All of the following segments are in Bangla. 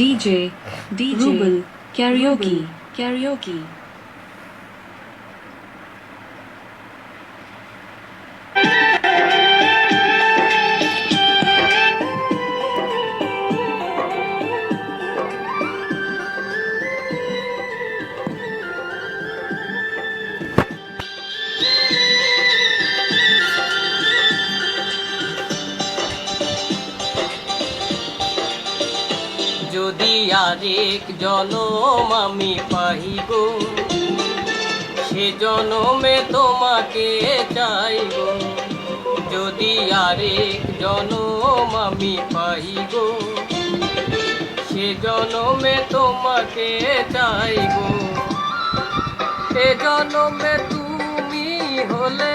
DJ, DJ, Rubel, karaoke, karaoke. যদি আরেক জনম আমি পাইব সে জনমে তোমাকে চাইব। যদি আরেক জনম আমি পাইব সে জনমে তোমাকে চাইব। এ জনমে তুমি হলে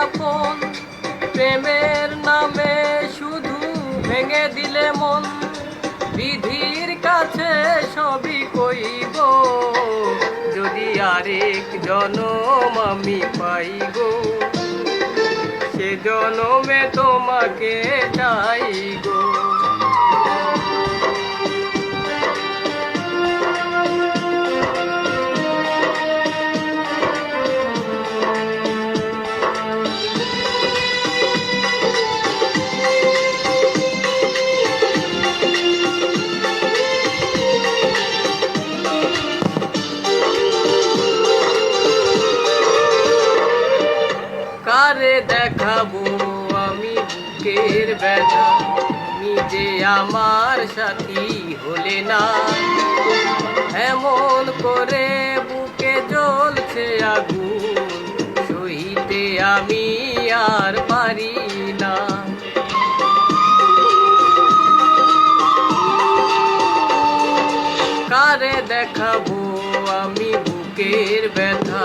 আপন, প্রেমের নামে শুধু ভেঙে দিলে মন। বিধির কাছে সবই কইব। যদি আরেক জনম আমি পাইব সে জনমে তোমাকে চাইব। কারে দেখাবো আমি বুকের ব্যথা। নিজে আমার সাথী হলে না। এমন করে বুকে জ্বলছে আগুন, সইতে আমি আর পারি না। কারে দেখাবো আমি বুকের ব্যথা?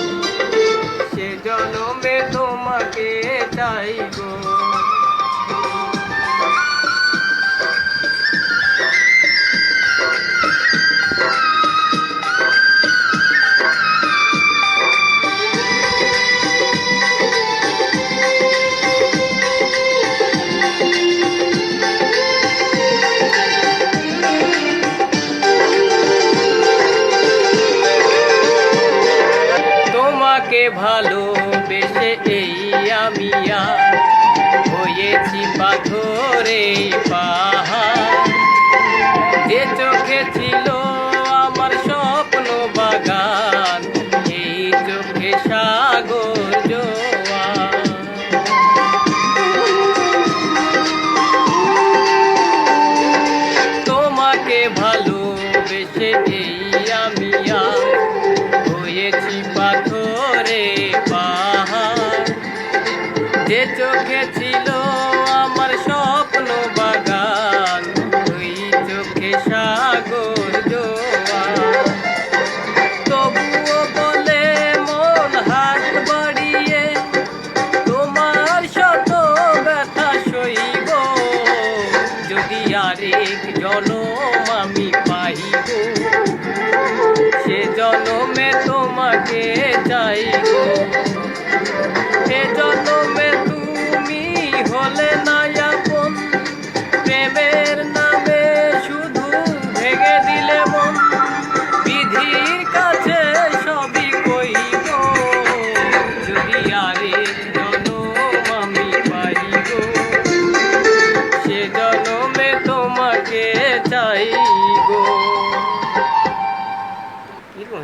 জনমে তোমাকে তোমাকে ভালোবেসে এই আমি হয়েছি পাথরে পাহাড়। যে চোখে ছিল আমার স্বপ্ন বাগান, এই চোখে সাগর তোমাকে ভালোবেসে এই যে চোখে ছিল আমার স্বপ্ন বাগান, ওই চোখে সাগর জোয়ার তবুও বলে মন হাত বাড়িয়ে, তোমার শত ব্যথা সইব। যদি আরেক জনম আমি পাইব, সে জনমে তোমাকে চাইব।